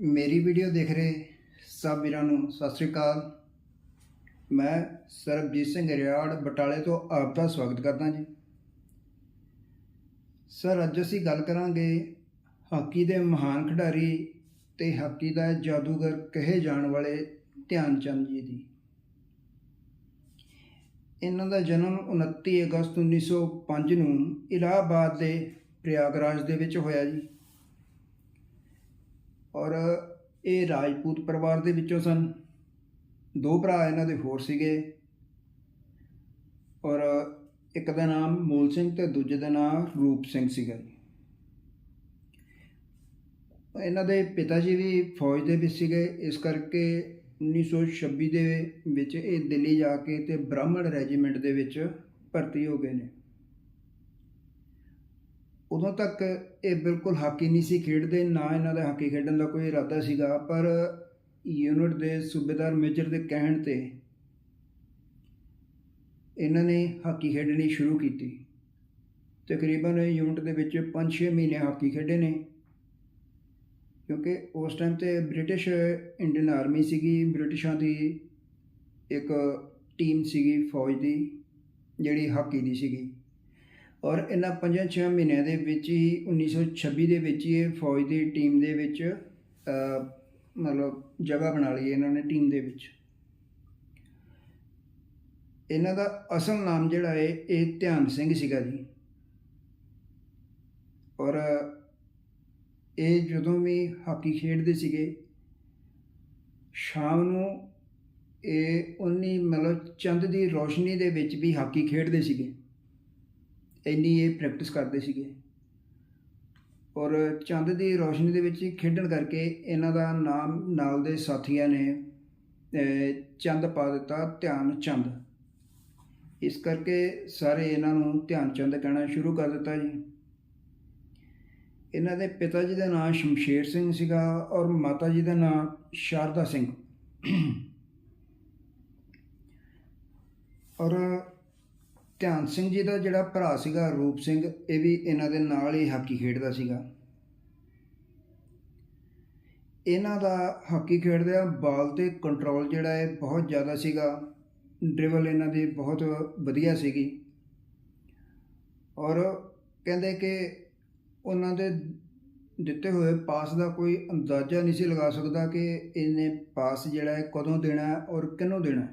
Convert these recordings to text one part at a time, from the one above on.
ਮੇਰੀ ਵੀਡੀਓ ਦੇਖ ਰਹੇ ਸਭ ਵੀਰਾਂ ਨੂੰ ਸਤਿ ਸ੍ਰੀ ਅਕਾਲ। ਮੈਂ ਸਰਬਜੀਤ ਸਿੰਘ ਰਿਆੜ ਬਟਾਲੇ ਤੋਂ ਆਪ ਦਾ ਸਵਾਗਤ ਕਰਦਾ ਜੀ। ਸਰ, ਅੱਜ ਅਸੀਂ ਗੱਲ ਕਰਾਂਗੇ ਹਾਕੀ ਦੇ ਮਹਾਨ ਖਿਡਾਰੀ ਤੇ ਹਾਕੀ ਦਾ ਜਾਦੂਗਰ ਕਹੇ ਜਾਣ ਵਾਲੇ ਧਿਆਨ ਚੰਦ ਜੀ ਦੀ। ਇਹਨਾਂ ਦਾ ਜਨਮ 29 ਅਗਸਤ 1905 ਨੂੰ ਇਲਾਹਾਬਾਦ ਦੇ ਪ੍ਰਯਾਗਰਾਜ ਦੇ ਵਿੱਚ ਹੋਇਆ ਜੀ। ਔਰ ਇਹ ਰਾਜਪੂਤ ਪਰਿਵਾਰ ਦੇ ਵਿੱਚੋਂ ਸਨ। ਦੋ ਭਰਾ ਇਹਨਾਂ ਦੇ ਹੋਰ ਸੀਗੇ। ਔਰ ਇੱਕ ਦਾ ਨਾਮ ਮੂਲ ਸਿੰਘ ਤੇ ਦੂਜੇ ਦਾ ਨਾਮ ਰੂਪ ਸਿੰਘ ਸੀਗਾ ਇਹਨਾਂ ਦੇ ਪਿਤਾ ਜੀ ਵੀ ਫੌਜ ਦੇ ਵਿੱਚ ਸੀਗੇ। ਇਸ ਕਰਕੇ 1926 ਦੇ ਵਿੱਚ ਇਹ ਦਿੱਲੀ ਜਾ ਕੇ ਤੇ ਬ੍ਰਾਹਮਣ ਰੈਜੀਮੈਂਟ ਦੇ ਵਿੱਚ ਭਰਤੀ ਹੋ ਗਏ ਨੇ। ਉਦੋਂ ਤੱਕ ਇਹ ਬਿਲਕੁਲ ਹਾਕੀ ਨਹੀਂ ਸੀ ਖੇਡਦੇ, ਨਾ ਇਹਨਾਂ ਦਾ ਹਾਕੀ ਖੇਡਣ ਦਾ ਕੋਈ ਇਰਾਦਾ ਸੀਗਾ, ਪਰ ਯੂਨਿਟ ਦੇ ਸੂਬੇਦਾਰ ਮੇਜਰ ਦੇ ਕਹਿਣ ਤੇ ਇਹਨਾਂ ਨੇ ਹਾਕੀ ਖੇਡਣੀ ਸ਼ੁਰੂ ਕੀਤੀ। ਤਕਰੀਬਨ ਯੂਨਿਟ ਦੇ ਵਿੱਚ 5-6 ਮਹੀਨੇ ਹਾਕੀ ਖੇਡੇ ਨੇ, ਕਿਉਂਕਿ ਉਸ ਟਾਈਮ ਤੇ ਬ੍ਰਿਟਿਸ਼ ਇੰਡੀਅਨ ਆਰਮੀ ਸੀਗੀ, ਬ੍ਰਿਟਿਸ਼ਾਂ ਦੀ ਇੱਕ ਟੀਮ ਸੀਗੀ ਫੌਜ ਦੀ, ਜਿਹੜੀ ਹਾਕੀ ਦੀ ਸੀਗੀ। ਔਰ ਇਹਨਾਂ 5-6 ਮਹੀਨਿਆਂ ਦੇ ਵਿੱਚ ਹੀ 1926 ਦੇ ਵਿੱਚ ਹੀ ਇਹ ਫੌਜ ਦੀ ਟੀਮ ਦੇ ਵਿੱਚ ਮਤਲਬ ਜਗ੍ਹਾ ਬਣਾ ਲਈ ਇਹਨਾਂ ਨੇ ਟੀਮ ਦੇ ਵਿੱਚ। ਇਹਨਾਂ ਦਾ ਅਸਲ ਨਾਮ ਜਿਹੜਾ ਹੈ, ਇਹ ਧਿਆਨ ਸਿੰਘ ਸੀਗਾ ਜੀ। ਔਰ ਇਹ ਜਦੋਂ ਵੀ ਹਾਕੀ ਖੇਡਦੇ ਸੀਗੇ, ਸ਼ਾਮ ਨੂੰ ਇਹ ਉਨੀ ਮਤਲਬ ਚੰਦ ਦੀ ਰੋਸ਼ਨੀ ਦੇ ਵਿੱਚ ਵੀ ਹਾਕੀ ਖੇਡਦੇ ਸੀਗੇ। ਇੰਨੀ ਇਹ ਪ੍ਰੈਕਟਿਸ ਕਰਦੇ ਸੀਗੇ। ਔਰ ਚੰਦ ਦੀ ਰੋਸ਼ਨੀ ਦੇ ਵਿੱਚ ਖੇਡਣ ਕਰਕੇ ਇਹਨਾਂ ਦਾ ਨਾਮ ਨਾਲ ਦੇ ਸਾਥੀਆਂ ਨੇ ਚੰਦ ਪਾ ਦਿੱਤਾ ਧਿਆਨ ਚੰਦ। ਇਸ ਕਰਕੇ ਸਾਰੇ ਇਹਨਾਂ ਨੂੰ ਧਿਆਨ ਚੰਦ ਕਹਿਣਾ ਸ਼ੁਰੂ ਕਰ ਦਿੱਤਾ ਜੀ। ਇਹਨਾਂ ਦੇ ਪਿਤਾ ਜੀ ਦਾ ਨਾਮ ਸ਼ਮਸ਼ੇਰ ਸਿੰਘ ਸੀਗਾ ਔਰ ਮਾਤਾ ਜੀ ਦਾ ਨਾਮ ਸ਼ਾਰਦਾ ਸਿੰਘ। ਔਰ ਧਿਆਨ ਸਿੰਘ ਜੀ ਦਾ ਜਿਹੜਾ ਭਰਾ ਸੀਗਾ, ਰੂਪ ਸਿੰਘ, ਇਹ ਵੀ ਇਹਨਾਂ ਦੇ ਨਾਲ ਹੀ ਹਾਕੀ ਖੇਡਦਾ ਸੀਗਾ। ਇਹਨਾਂ ਦਾ ਹਾਕੀ ਖੇਡਦੇ ਆ ਬਾਲ ਤੇ ਕੰਟਰੋਲ ਜਿਹੜਾ ਹੈ ਬਹੁਤ ਜ਼ਿਆਦਾ ਸੀਗਾ। ਡ੍ਰਿਬਲ ਇਹਨਾਂ ਦੀ ਬਹੁਤ ਵਧੀਆ ਸੀਗੀ। ਔਰ ਕਹਿੰਦੇ ਕਿ ਉਹਨਾਂ ਦੇ ਦਿੱਤੇ ਹੋਏ ਪਾਸ ਦਾ ਕੋਈ ਅੰਦਾਜ਼ਾ ਨਹੀਂ ਸੀ ਲਗਾ ਸਕਦਾ ਕਿ ਇਹਨੇ ਪਾਸ ਜਿਹੜਾ ਹੈ ਕਦੋਂ ਦੇਣਾ ਔਰ ਕਿਹਨੂੰ ਦੇਣਾ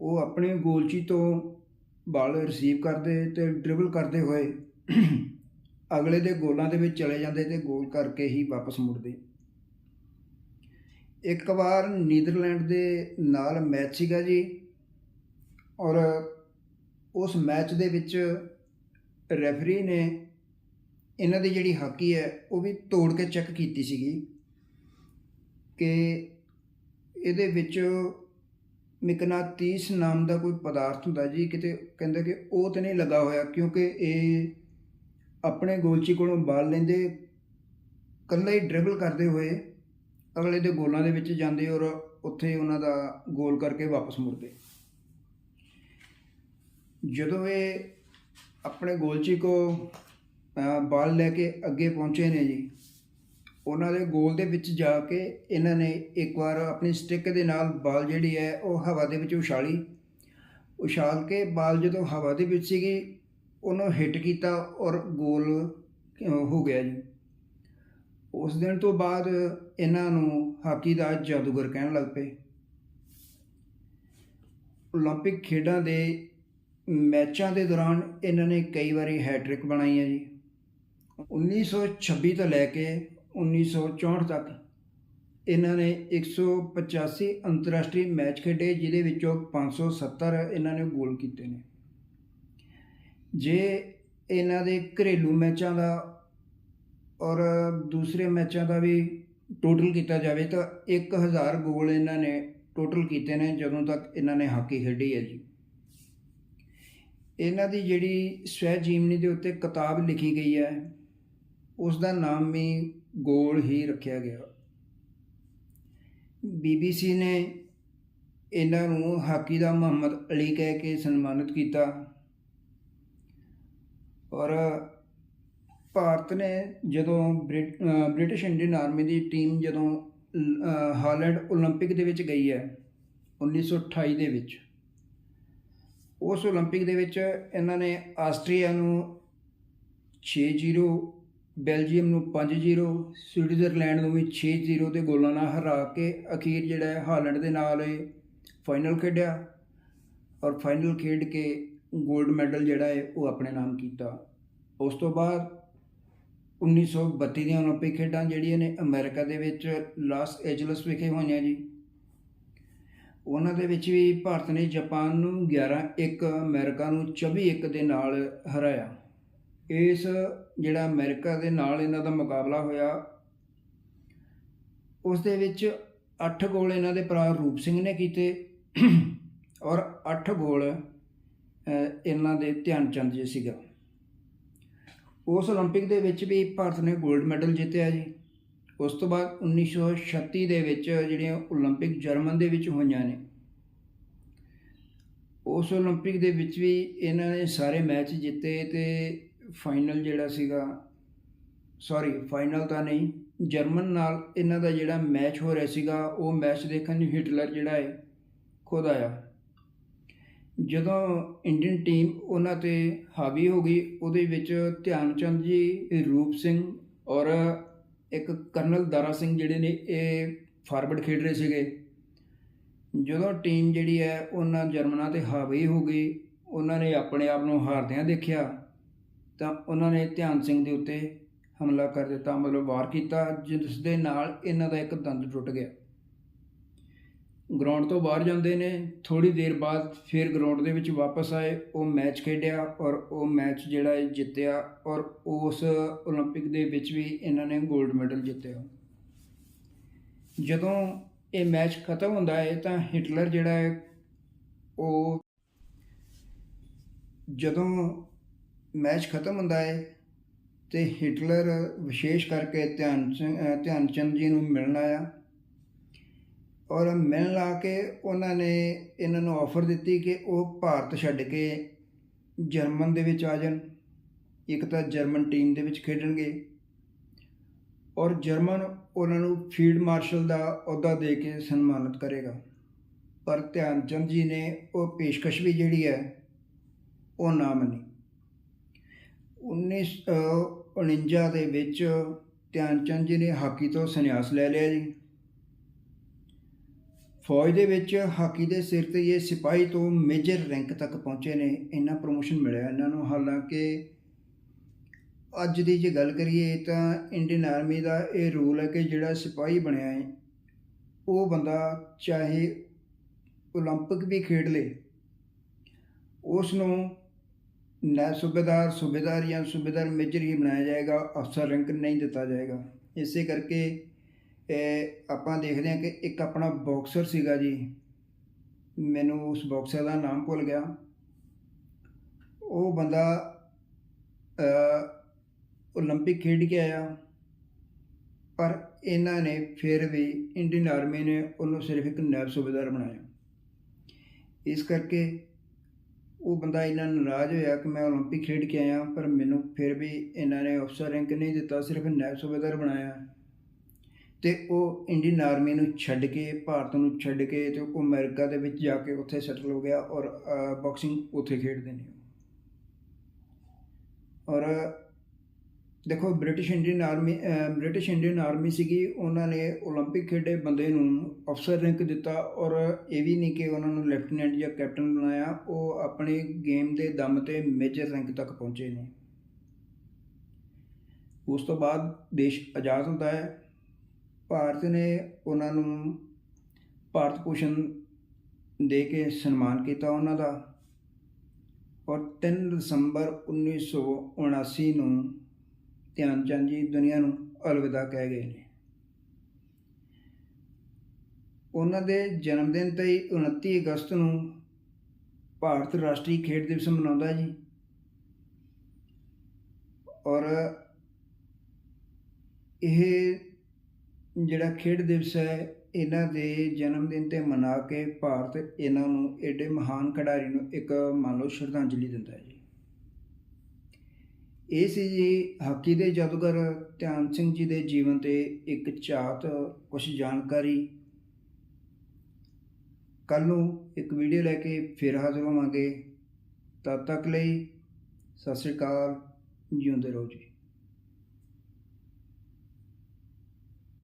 ਉਹ ਆਪਣੇ ਗੋਲਚੀ ਤੋਂ ਬਾਲ ਰਿਸੀਵ ਕਰਦੇ ਤੇ ਡ੍ਰਿਬਲ ਕਰਦੇ ਹੋਏ ਅਗਲੇ ਦੇ ਗੋਲਾਂ ਦੇ ਵਿੱਚ ਚਲੇ ਜਾਂਦੇ ਤੇ ਗੋਲ ਕਰਕੇ ਹੀ ਵਾਪਸ ਮੁੜਦੇ। ਇੱਕ ਵਾਰ ਨੀਦਰਲੈਂਡ ਦੇ ਨਾਲ ਮੈਚ ਸੀਗਾ ਜੀ ਔਰ ਉਸ ਮੈਚ ਦੇ ਵਿੱਚ ਰੈਫਰੀ ਨੇ ਇਹਨਾਂ ਦੀ ਜਿਹੜੀ ਹਾਕੀ ਹੈ ਉਹ ਵੀ ਤੋੜ ਕੇ ਚੈੱਕ ਕੀਤੀ ਸੀਗੀ ਕਿ ਇਹਦੇ ਵਿੱਚ ਮਿਕਨਾਤੀਸ ਨਾਮ ਦਾ ਕੋਈ ਪਦਾਰਥ ਹੁੰਦਾ ਜੀ, ਕਿਤੇ ਕਹਿੰਦੇ ਕਿ ਉਹ ਤੇ ਨਹੀਂ ਲੱਗਾ ਹੋਇਆ, ਕਿਉਂਕਿ ਇਹ ਆਪਣੇ ਗੋਲਚੀ ਕੋਲੋਂ ਬਾਲ ਲੈਂਦੇ ਕੱਲਾ ਹੀ ਡ੍ਰਿਬਲ ਕਰਦੇ ਹੋਏ ਅਗਲੇ ਦੇ ਗੋਲਾਂ ਦੇ ਵਿੱਚ ਜਾਂਦੇ ਔਰ ਉੱਥੇ ਉਹਨਾਂ ਦਾ ਗੋਲ ਕਰਕੇ ਵਾਪਸ ਮੁੜਦੇ। ਜਦੋਂ ਇਹ ਆਪਣੇ ਗੋਲਚੀ ਕੋ ਬਾਲ ਲੈ ਕੇ ਅੱਗੇ ਪਹੁੰਚੇ ਨੇ ਜੀ ਉਹਨਾਂ ਦੇ ਗੋਲ ਦੇ ਵਿੱਚ ਜਾ ਕੇ ਇਹਨਾਂ ਨੇ ਇੱਕ ਵਾਰ ਆਪਣੀ ਸਟਿੱਕ ਦੇ ਨਾਲ ਬਾਲ ਜਿਹੜੀ ਹੈ ਉਹ ਹਵਾ ਦੇ ਵਿੱਚ ਉਛਾਲੀ ਉਛਾਲ ਕੇ ਬਾਲ ਜਦੋਂ ਹਵਾ ਦੇ ਵਿੱਚ ਸੀਗੀ ਉਹਨੂੰ ਹਿੱਟ ਕੀਤਾ ਔਰ ਗੋਲ ਅ, ਹੋ ਗਿਆ ਜੀ ਉਸ ਦਿਨ ਤੋਂ ਬਾਅਦ ਇਹਨਾਂ ਨੂੰ ਹਾਕੀ ਦਾ ਜਾਦੂਗਰ ਕਹਿਣ ਲੱਗ ਪਏ 올림픽 ਖੇਡਾਂ ਦੇ ਮੈਚਾਂ ਦੇ ਦੌਰਾਨ ਇਹਨਾਂ ਨੇ ਕਈ ਵਾਰੀ ਹੈਟ੍ਰਿਕ ਬਣਾਈ ਹੈ ਜੀ 1926 ਤੋਂ ਲੈ ਕੇ 1964 ਤੱਕ। ਇਹਨਾਂ ਨੇ 185 ਅੰਤਰਰਾਸ਼ਟਰੀ ਮੈਚ ਖੇਡੇ, ਜਿਹਦੇ ਵਿੱਚੋਂ 570 ਇਹਨਾਂ ਨੇ ਗੋਲ ਕੀਤੇ ਨੇ। ਜੇ ਇਹਨਾਂ ਦੇ ਘਰੇਲੂ ਮੈਚਾਂ ਦਾ ਔਰ ਦੂਸਰੇ ਮੈਚਾਂ ਦਾ ਵੀ ਟੋਟਲ ਕੀਤਾ ਜਾਵੇ, ਤਾਂ 1000 ਗੋਲ ਇਹਨਾਂ ਨੇ ਟੋਟਲ ਕੀਤੇ ਨੇ, ਜਦੋਂ ਤੱਕ ਇਹਨਾਂ ਨੇ ਹਾਕੀ ਖੇਡੀ ਹੈ ਜੀ। ਇਹਨਾਂ ਦੀ ਜਿਹੜੀ ਸਵੈ ਜੀਵਨੀ ਦੇ ਉੱਤੇ ਕਿਤਾਬ ਲਿਖੀ ਗਈ ਹੈ ਉਸ ਦਾ ਨਾਮ ਵੀ ਗੋਲ ਹੀ ਰੱਖਿਆ ਗਿਆ ਬੀਬੀਸੀ ਨੇ ਇਹਨਾਂ ਨੂੰ ਹਾਕੀ ਦਾ ਮੁਹੰਮਦ ਅਲੀ ਕਹਿ ਕੇ ਸਨਮਾਨਿਤ ਕੀਤਾ ਔਰ ਭਾਰਤ ਭਾਰਤ ਨੇ ਜਦੋਂ ਬ੍ਰਿਟ- ਅ, ਬ੍ਰਿਟਿਸ਼ ਇੰਡੀਅਨ ਆਰਮੀ ਦੀ ਟੀਮ ਜਦੋਂ ਅ, ਹਾਲੈਂਡ 올림픽 ਦੇ ਵਿੱਚ ਗਈ ਹੈ 1928 ਦੇ ਵਿੱਚ ਉਸ 올림픽 ਦੇ ਵਿੱਚ ਇਹਨਾਂ ਨੇ ਆਸਟਰੀਆ ਨੂੰ 6-0 ਬੈਲਜੀਅਮ ਨੂੰ 5-0 ਸਵਿਟਜ਼ਰਲੈਂਡ ਨੂੰ ਵੀ 6-0 ਦੇ ਗੋਲਾਂ ਨਾਲ ਹਰਾ ਕੇ ਅਖੀਰ ਜਿਹੜਾ ਹੈ ਹਾਲੈਂਡ ਦੇ ਨਾਲ ਇਹ ਫਾਈਨਲ ਖੇਡਿਆ ਔਰ ਫਾਈਨਲ ਖੇਡ ਕੇ ਗੋਲਡ ਮੈਡਲ ਜਿਹੜਾ ਹੈ ਉਹ ਆਪਣੇ ਨਾਮ ਕੀਤਾ। ਉਸ ਤੋਂ ਬਾਅਦ 1932 ਦੀਆਂ 올림픽 ਖੇਡਾਂ ਜਿਹੜੀਆਂ ਨੇ ਅਮਰੀਕਾ ਦੇ ਵਿੱਚ ਲਾਸ ਐਂਜਲਸ ਵਿਖੇ ਹੋਈਆਂ ਜੀ। ਉਹਨਾਂ ਦੇ ਵਿੱਚ ਵੀ ਭਾਰਤ ਨੇ ਜਾਪਾਨ ਨੂੰ 11-1 ਅਮਰੀਕਾ ਨੂੰ 24-1 ਦੇ ਨਾਲ ਹਰਾਇਆ। ਇਸ ਜਿਹੜਾ ਅਮਰੀਕਾ ਦੇ ਨਾਲ ਇਹਨਾਂ ਦਾ ਮੁਕਾਬਲਾ ਹੋਇਆ, ਉਸ ਦੇ ਵਿੱਚ 8 ਗੋਲ ਇਹਨਾਂ ਦੇ ਭਰਾ ਰੂਪ ਸਿੰਘ ਨੇ ਕੀਤੇ ਔਰ 8 ਗੋਲ ਇਹਨਾਂ ਦੇ ਧਿਆਨ ਚੰਦ ਜੀ ਸੀਗਾ। ਉਸ 올림픽 ਦੇ ਵਿੱਚ ਵੀ ਭਾਰਤ ਨੇ 골ਡ ਮੈਡਲ ਜਿੱਤਿਆ ਜੀ। ਉਸ ਤੋਂ ਬਾਅਦ 1936 ਦੇ ਵਿੱਚ ਜਿਹੜੀਆਂ 올림픽 ਜਰਮਨ ਦੇ ਵਿੱਚ ਹੋਈਆਂ ਨੇ। ਉਸ 올림픽 ਦੇ ਵਿੱਚ ਵੀ ਇਹਨਾਂ ਨੇ ਸਾਰੇ ਮੈਚ ਜਿੱਤੇ ਤੇ ਫਾਈਨਲ ਜਿਹੜਾ ਸੀਗਾ ਸੌਰੀ ਫਾਈਨਲ ਤਾਂ ਨਹੀਂ, ਜਰਮਨ ਨਾਲ ਇਹਨਾਂ ਦਾ ਜਿਹੜਾ ਮੈਚ ਹੋ ਰਿਹਾ ਸੀਗਾ, ਉਹ ਮੈਚ ਦੇਖਣ ਨੂੰ ਹਿਟਲਰ ਜਿਹੜਾ ਹੈ, ਖੁਦ ਆਇਆ। ਜਦੋਂ ਇੰਡੀਅਨ ਟੀਮ ਉਹਨਾਂ ਤੇ ਹਾਵੀ ਹੋ ਗਈ, ਉਹਦੇ ਵਿੱਚ ਧਿਆਨ ਚੰਦ ਜੀ, ਰੂਪ ਸਿੰਘ ਔਰ ਇੱਕ ਕਰਨਲ ਦਾਰਾ ਸਿੰਘ ਜਿਹੜੇ ਨੇ, ਇਹ ਫਾਰਵਰਡ ਖੇਡ ਰਹੇ ਸੀਗੇ। ਜਦੋਂ ਟੀਮ ਜਿਹੜੀ ਹੈ, ਉਹਨਾਂ ਜਰਮਨਾਂ ਤੇ ਹਾਵੀ ਹੋ ਗਈ, ਉਹਨਾਂ ਨੇ ਆਪਣੇ ਆਪ ਨੂੰ ਹਾਰਦਿਆਂ ਦੇਖਿਆ। ਤਾਂ ਉਹਨਾਂ ਨੇ ਧਿਆਨ ਸਿੰਘ ਦੇ ਉੱਤੇ ਹਮਲਾ ਕਰ ਦਿੱਤਾ, ਮਤਲਬ ਵਾਰ ਕੀਤਾ, ਜਿਸ ਦੇ ਨਾਲ ਇਹਨਾਂ ਦਾ ਇੱਕ ਦੰਦ ਟੁੱਟ ਗਿਆ। ਗਰਾਊਂਡ ਤੋਂ ਬਾਹਰ ਜਾਂਦੇ ਨੇ। ਥੋੜੀ ਦੇਰ ਬਾਅਦ ਫਿਰ ਗਰਾਊਂਡ ਦੇ ਵਿੱਚ ਵਾਪਸ ਆਏ। ਉਹ ਮੈਚ ਖੇਡਿਆ ਔਰ ਉਹ ਮੈਚ ਜਿਹੜਾ ਹੈ ਜਿੱਤਿਆ ਔਰ ਉਸ 올림픽 ਦੇ ਵਿੱਚ ਵੀ ਇਹਨਾਂ ਨੇ 골ਡ ਮੈਡਲ ਜਿੱਤਿਆ। ਜਦੋਂ ਇਹ ਮੈਚ ਖਤਮ ਹੁੰਦਾ ਹੈ ਤਾਂ ਹਿਟਲਰ ਜਿਹੜਾ ਹੈ, ਉਹ ਜਦੋਂ ਮੈਚ ਖਤਮ ਹੁੰਦਾ ਹੈ ਤੇ ਹਿਟਲਰ ਵਿਸ਼ੇਸ਼ ਕਰਕੇ ਧਿਆਨ ਧਿਆਨ ਚੰਦ ਜੀ ਨੂੰ ਮਿਲਣ ਆਇਆ। ਔਰ ਮਿਲਣ ਲਾ ਕੇ ਉਹਨਾਂ ਨੇ ਇਹਨਾਂ ਨੂੰ ਆਫਰ ਦਿੱਤੀ ਕਿ ਉਹ ਭਾਰਤ ਛੱਡ ਕੇ ਜਰਮਨ ਦੇ ਵਿੱਚ ਆ ਜਾਣ। ਇੱਕ ਤਾਂ ਜਰਮਨ ਟੀਮ ਦੇ ਵਿੱਚ ਖੇਡਣਗੇ। ਔਰ ਜਰਮਨ ਉਹਨਾਂ ਨੂੰ ਫੀਲਡ ਮਾਰਸ਼ਲ ਦਾ ਅਹੁਦਾ ਦੇ ਕੇ ਸਨਮਾਨਿਤ ਕਰੇਗਾ। ਪਰ ਧਿਆਨ ਚੰਦ ਜੀ ਨੇ ਉਹ ਪੇਸ਼ਕਸ਼ ਵੀ ਜਿਹੜੀ ਹੈ, ਉਹ ਨਾ ਮੰਨੀ। 1949 ਦੇ ਵਿੱਚ ਧਿਆਨ ਚੰਦ ਜੀ ਨੇ ਹਾਕੀ ਤੋਂ ਸੰਨਿਆਸ ਲੈ ਲਿਆ ਜੀ ਫੌਜ ਦੇ ਵਿੱਚ ਹਾਕੀ ਦੇ ਸਿਰ ਤੇ ਇਹ ਸਿਪਾਹੀ ਤੋਂ ਮੇਜਰ ਰੈਂਕ ਤੱਕ ਪਹੁੰਚੇ ਨੇ ਇੰਨਾ ਪ੍ਰੋਮੋਸ਼ਨ ਮਿਲਿਆ ਇਹਨਾਂ ਨੂੰ ਹਾਲਾਂਕਿ ਅੱਜ ਦੀ ਜੇ ਗੱਲ ਕਰੀਏ ਤਾਂ ਇੰਡੀਅਨ ਆਰਮੀ ਦਾ ਇਹ ਰੂਲ ਹੈ ਕਿ ਜਿਹੜਾ ਸਿਪਾਹੀ ਬਣਿਆ ਹੈ ਉਹ ਬੰਦਾ ਚਾਹੇ 올림픽 ਵੀ ਖੇਡ ਲੇ ਉਸ ਨੂੰ ਨਾ ਸੂਬੇਦਾਰ ਸੂਬੇਦਾਰ ਜਾਂ ਸੂਬੇਦਾਰ ਮੇਜਰ ਹੀ ਬਣਾਇਆ ਜਾਏਗਾ ਅਫਸਰ ਰੈਂਕ ਨਹੀਂ ਦਿੱਤਾ ਜਾਏਗਾ ਇਸੇ ਕਰਕੇ ਇਹ ਆਪਾਂ ਦੇਖਦੇ ਹਾਂ ਕਿ ਇੱਕ ਆਪਣਾ ਬਾਕਸਰ ਸੀਗਾ ਜੀ ਮੈਨੂੰ ਉਸ ਬਾਕਸਰ ਦਾ ਨਾਮ ਭੁੱਲ ਗਿਆ ਉਹ ਬੰਦਾ 올림픽 ਖੇਡ ਕੇ ਆਇਆ ਪਰ ਇਹਨਾਂ ਨੇ ਫਿਰ ਵੀ ਇੰਡੀਅਨ ਆਰਮੀ ਨੇ ਉਹਨੂੰ ਸਿਰਫ ਇੱਕ ਨਾਇਬ ਸੂਬੇਦਾਰ ਬਣਾਇਆ ਇਸ ਕਰਕੇ ਉਹ ਬੰਦਾ ਇਹਨਾਂ ਨਾਰਾਜ਼ ਹੋਇਆ ਕਿ ਮੈਂ 올림픽 ਖੇਡ ਕੇ ਆਇਆ ਪਰ ਮੈਨੂੰ ਫਿਰ ਵੀ ਇਹਨਾਂ ਨੇ ਅਫਸਰ ਰੈਂਕ ਨਹੀਂ ਦਿੱਤਾ ਸਿਰਫ ਨਾਇਬ ਸੂਬੇਦਾਰ ਬਣਾਇਆ ਤੇ ਉਹ ਇੰਡੀਅਨ ਆਰਮੀ ਨੂੰ ਛੱਡ ਕੇ ਭਾਰਤ ਨੂੰ ਛੱਡ ਕੇ ਤੇ ਉਹ ਅਮਰੀਕਾ ਦੇ ਵਿੱਚ ਜਾ ਕੇ ਉੱਥੇ ਸੈਟਲ ਹੋ ਗਿਆ ਔਰ ਬਾਕਸਿੰਗ ਉੱਥੇ ਖੇਡਦੇ ਨੇ ਔਰ ਦੇਖੋ British Indian army British Indian army ਸੀਗੀ ਉਹਨਾਂ ਨੇ 올림픽 ਖੇਡੇ ਬੰਦੇ ਨੂੰ ਅਫਸਰ ਰੈਂਕ ਦਿੱਤਾ ਔਰ ਇਹ ਵੀ ਨਹੀਂ ਕਿ ਉਹਨਾਂ ਨੂੰ ਲੈਫਟੀਨੈਂਟ ਜਾਂ ਕੈਪਟਨ ਬਣਾਇਆ ਉਹ ਆਪਣੇ ਗੇਮ ਦੇ ਦਮ ਤੇ ਮੇਜਰ ਰੈਂਕ ਤੱਕ ਪਹੁੰਚੇ ਨੇ ਉਸ ਤੋਂ ਬਾਅਦ ਦੇਸ਼ ਆਜ਼ਾਦ ਹੁੰਦਾ ਹੈ ਭਾਰਤ ਨੇ ਉਹਨਾਂ ਨੂੰ ਭਾਰਤ ਭੂਸ਼ਣ ਦੇ ਕੇ ਸਨਮਾਨ ਕੀਤਾ ਉਹਨਾਂ ਦਾ ਔਰ 3 ਦਸੰਬਰ 1979 ਨੂੰ ਧਿਆਨ ਚੰਦ ਜੀ ਦੁਨੀਆ ਨੂੰ ਅਲਵਿਦਾ ਕਹਿ ਗਏ ਨੇ। ਉਹਨਾਂ ਦੇ ਜਨਮ ਦਿਨ ਤੇ ਹੀ 29 ਅਗਸਤ ਨੂੰ ਭਾਰਤ ਰਾਸ਼ਟਰੀ ਖੇਡ ਦਿਵਸ ਮਨਾਉਂਦਾ ਜੀ। ਔਰ ਇਹ ਜਿਹੜਾ ਖੇਡ ਦਿਵਸ ਹੈ, ਇਹਨਾਂ ਦੇ ਜਨਮ ਦਿਨ ਤੇ ਮਨਾ ਕੇ ਭਾਰਤ ਇਹਨਾਂ ਨੂੰ ਏਡੇ ਮਹਾਨ ਖਿਡਾਰੀ ਨੂੰ ਇੱਕ ਮੰਨ ਲਓ ਸ਼ਰਧਾਂਜਲੀ ਦਿੰਦਾ ਹੈ ਜੀ। ਇਹ ਸੀ ਜੀ ਹਾਕੀ ਦੇ ਜਾਦੂਗਰ ਧਿਆਨ ਸਿੰਘ ਜੀ ਦੇ ਜੀਵਨ ਤੇ ਇੱਕ ਝਾਤ ਕੁਝ ਜਾਣਕਾਰੀ। ਕੱਲ ਨੂੰ ਇੱਕ ਵੀਡੀਓ ਲੈ ਕੇ ਫਿਰ ਹਾਜ਼ਰ ਹੋਵਾਂਗੇ। ਤਦ ਤੱਕ ਲਈ ਸਤਿ ਸ੍ਰੀ ਅਕਾਲ, ਜਿਉਂਦੇ ਰਹੋ ਜੀ।